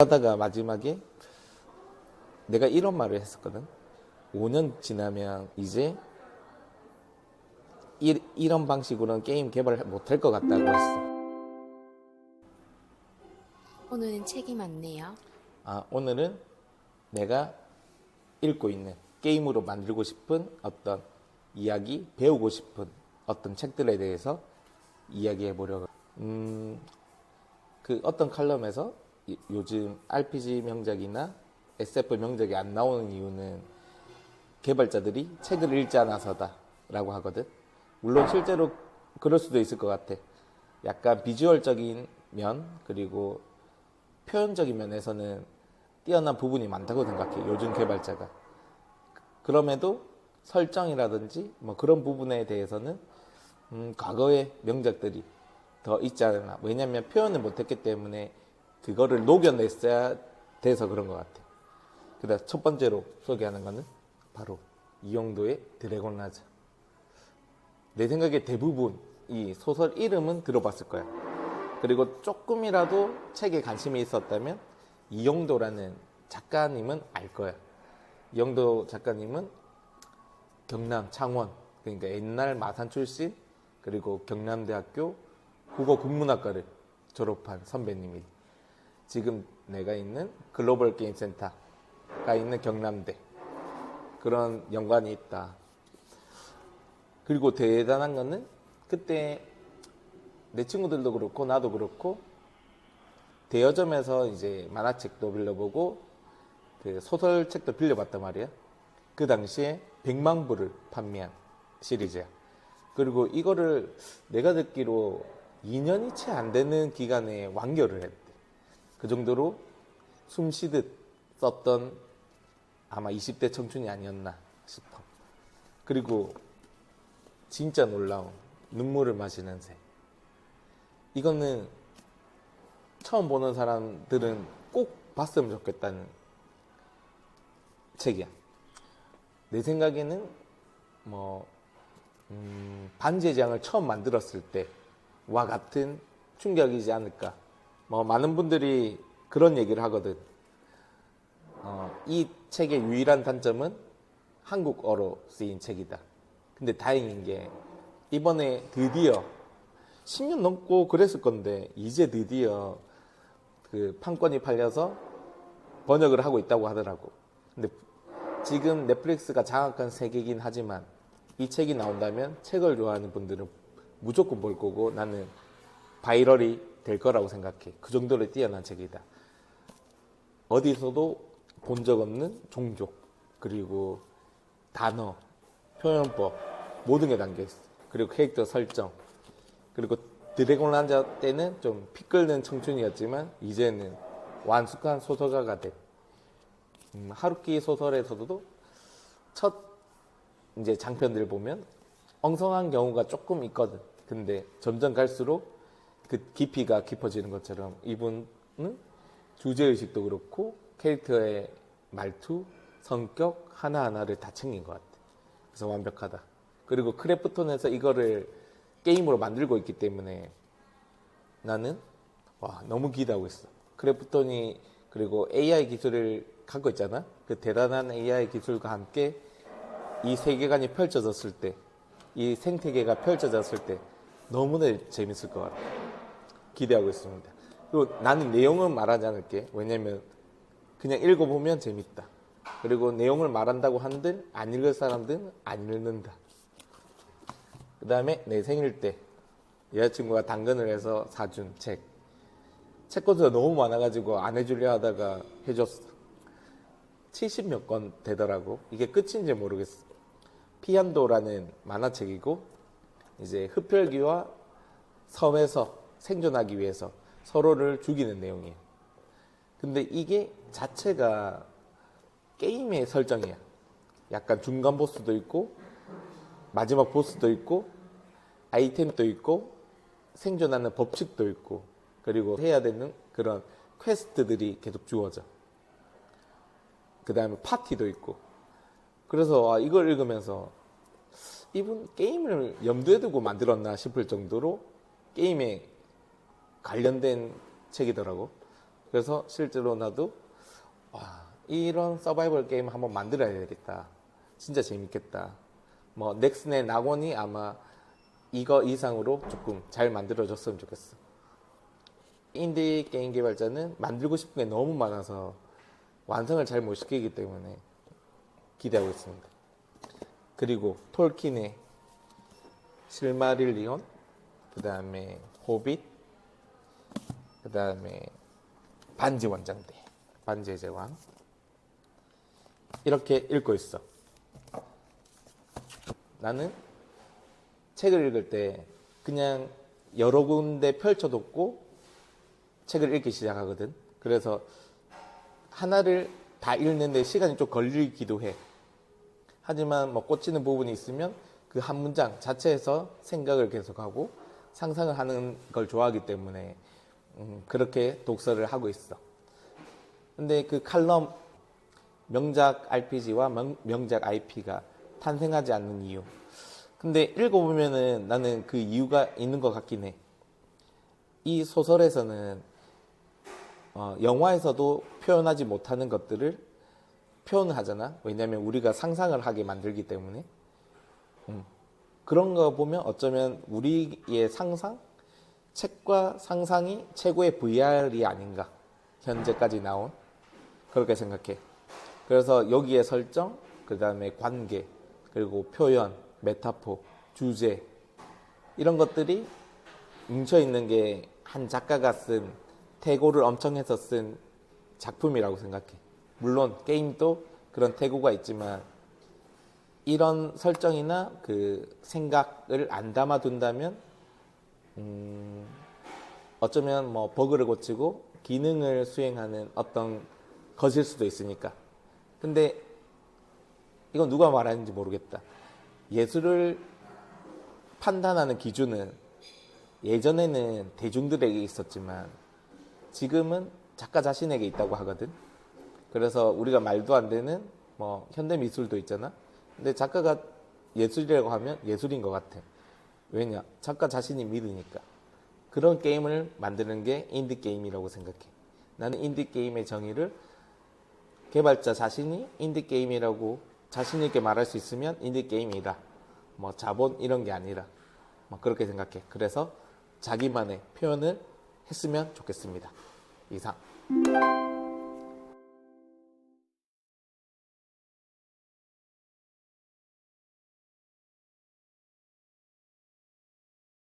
하다가 마지막에 내가 이런 말을 했었거든. 5년 지나면 이제 이, 이런 방식으로는 게임 개발을 못할 것 같다고 했어. 오늘은 책이 많네요. 아, 오늘은 내가 읽고 있는 게임으로 만들고 싶은 어떤 이야기, 배우고 싶은 어떤 책들에 대해서 이야기해 보려고. 음, 그 어떤 칼럼에서 이- 요즘 RPG 명작이나 SF 명작이 안 나오는 이유는 개발자들이 책을 읽지 않아서다라고 하거든. 물론 실제로 그럴 수도 있을 것 같아. 약간 비주얼적인 면 그리고 표현적인 면에서는 뛰어난 부분이 많다고 생각해. 요즘 개발자가. 그럼에도 설정이라든지 뭐 그런 부분에 대해서는 음, 과거의 명작들이 더 있지 않나. 왜냐면 표현을 못했기 때문에 그거를 녹여냈어야 돼서 그런 것 같아. 그다음 첫 번째로 소개하는 거는 바로 이영도의 드래곤 라자. 내 생각에 대부분 이 소설 이름은 들어봤을 거야. 그리고 조금이라도 책에 관심이 있었다면 이영도라는 작가님은 알 거야. 이영도 작가님은 경남 창원 그러니까 옛날 마산 출신 그리고 경남대학교 국어 국문학과를 졸업한 선배님이 지금 내가 있는 글로벌 게임 센터가 있는 경남대 그런 연관이 있다. 그리고 대단한 거는 그때 내 친구들도 그렇고 나도 그렇고 대여점에서 이제 만화책도 빌려보고 그 소설책도 빌려봤단 말이야. 그 당시에 100만 부를 판매한 시리즈야. 그리고 이거를 내가 듣기로 2년이 채 안 되는 기간에 완결을 했대. 그 정도로 숨 쉬듯 썼던 아마 20대 청춘이 아니었나 싶어. 그리고 진짜 놀라운 눈물을 마시는 새. 이거는 처음 보는 사람들은 꼭 봤으면 좋겠다는 책이야. 내 생각에는 뭐 음, 반제장을 처음 만들었을 때와 같은 충격이지 않을까. 뭐 많은 분들이 그런 얘기를 하거든. 어, 이 책의 유일한 단점은 한국어로 쓰인 책이다. 근데 다행인 게 이번에 드디어 10년 넘고 그랬을 건데 이제 드디어 그 판권이 팔려서 번역을 하고 있다고 하더라고. 근데 지금 넷플릭스가 장악한 세계이긴 하지만 이 책이 나온다면 책을 좋아하는 분들은 무조건 볼 거고 나는 바이럴이 될 거라고 생각해. 그 정도로 뛰어난 책이다. 어디서도 본 적 없는 종족 그리고 단어, 표현법 모든 게 담겨 있어. 그리고 캐릭터 설정 그리고 드래곤 란자 때는 좀 피 끓는 청춘이었지만 이제는 완숙한 소설가가 된 음, 하루키 소설에서도 첫 이제 장편들 보면 엉성한 경우가 조금 있거든. 근데 점점 갈수록 그 깊이가 깊어지는 것처럼 이분은 주제 의식도 그렇고 캐릭터의 말투, 성격 하나하나를 다 챙긴 것 같아. 그래서 완벽하다. 그리고 크래프톤에서 이거를 게임으로 만들고 있기 때문에 나는 와 너무 기대하고 있어. 크래프톤이 그리고 AI 기술을 갖고 있잖아. 그 대단한 AI 기술과 함께 이 세계관이 펼쳐졌을 때, 이 생태계가 펼쳐졌을 때 너무나 재밌을 것 같아. 기대하고 있습니다. 그리고 나는 내용은 말하지 않을게. 왜냐면 그냥 읽어보면 재밌다. 그리고 내용을 말한다고 한들 안 읽을 사람들은 안 읽는다. 그 다음에 내 생일 때 여자친구가 당근을 해서 사준 책. 책 권수가 너무 많아가지고 안 해주려 하다가 해줬어. 70 몇 권 되더라고. 이게 끝인지 모르겠어. 피안도라는 만화책이고, 이제 흡혈귀와 섬에서 생존하기 위해서 서로를 죽이는 내용이에요. 근데 이게 자체가 게임의 설정이야. 약간 중간 보스도 있고, 마지막 보스도 있고, 아이템도 있고, 생존하는 법칙도 있고, 그리고 해야 되는 그런 퀘스트들이 계속 주어져. 그 다음에 파티도 있고. 그래서 아, 이걸 읽으면서 이분 게임을 염두에 두고 만들었나 싶을 정도로 게임에 관련된 책이더라고. 그래서 실제로 나도 와, 이런 서바이벌 게임 한번 만들어야 되겠다. 진짜 재밌겠다. 뭐 넥슨의 낙원이 아마 이거 이상으로 조금 잘 만들어졌으면 좋겠어. 인디 게임 개발자는 만들고 싶은 게 너무 많아서 완성을 잘 못 시키기 때문에 기대하고 있습니다. 그리고 톨킨의 실마릴리온, 그 다음에 호빗, 그 다음에 반지 원장대, 반지의 제왕 이렇게 읽고 있어. 나는 책을 읽을 때 그냥 여러 군데 펼쳐뒀고 책을 읽기 시작하거든. 그래서 하나를 다 읽는데 시간이 좀 걸리기도 해. 하지만 뭐 꽂히는 부분이 있으면 그 한 문장 자체에서 생각을 계속하고 상상을 하는 걸 좋아하기 때문에 음, 그렇게 독서를 하고 있어. 근데 그 칼럼 명작 RPG와 명, 작 IP가 탄생하지 않는 이유. 근데 읽어보면은 나는 그 이유가 있는 것 같긴 해. 이 소설에서는 어, 영화에서도 표현하지 못하는 것들을 표현하잖아. 왜냐하면 우리가 상상을 하게 만들기 때문에. 음. 그런 거 보면 어쩌면 우리의 상상, 책과 상상이 최고의 VR이 아닌가. 현재까지 나온 그렇게 생각해. 그래서 여기에 설정, 그 다음에 관계, 그리고 표현, 메타포, 주제 이런 것들이 뭉쳐 있는 게 한 작가가 쓴 태고를 엄청 해서 쓴 작품이라고 생각해. 물론 게임도 그런 태고가 있지만 이런 설정이나 그 생각을 안 담아둔다면 음, 어쩌면 뭐 버그를 고치고 기능을 수행하는 어떤 것일 수도 있으니까. 근데 이건 누가 말하는지 모르겠다. 예술을 판단하는 기준은 예전에는 대중들에게 있었지만 지금은 작가 자신에게 있다고 하거든. 그래서 우리가 말도 안 되는 뭐 현대 미술도 있잖아. 근데 작가가 예술이라고 하면 예술인 것 같아. 왜냐? 작가 자신이 믿으니까. 그런 게임을 만드는 게 인디 게임이라고 생각해. 나는 인디 게임의 정의를 개발자 자신이 인디 게임이라고 자신 있게 말할 수 있으면 인디 게임이다. 뭐 자본 이런 게 아니라 뭐 그렇게 생각해. 그래서 자기만의 표현을 했으면 좋겠습니다. 이상.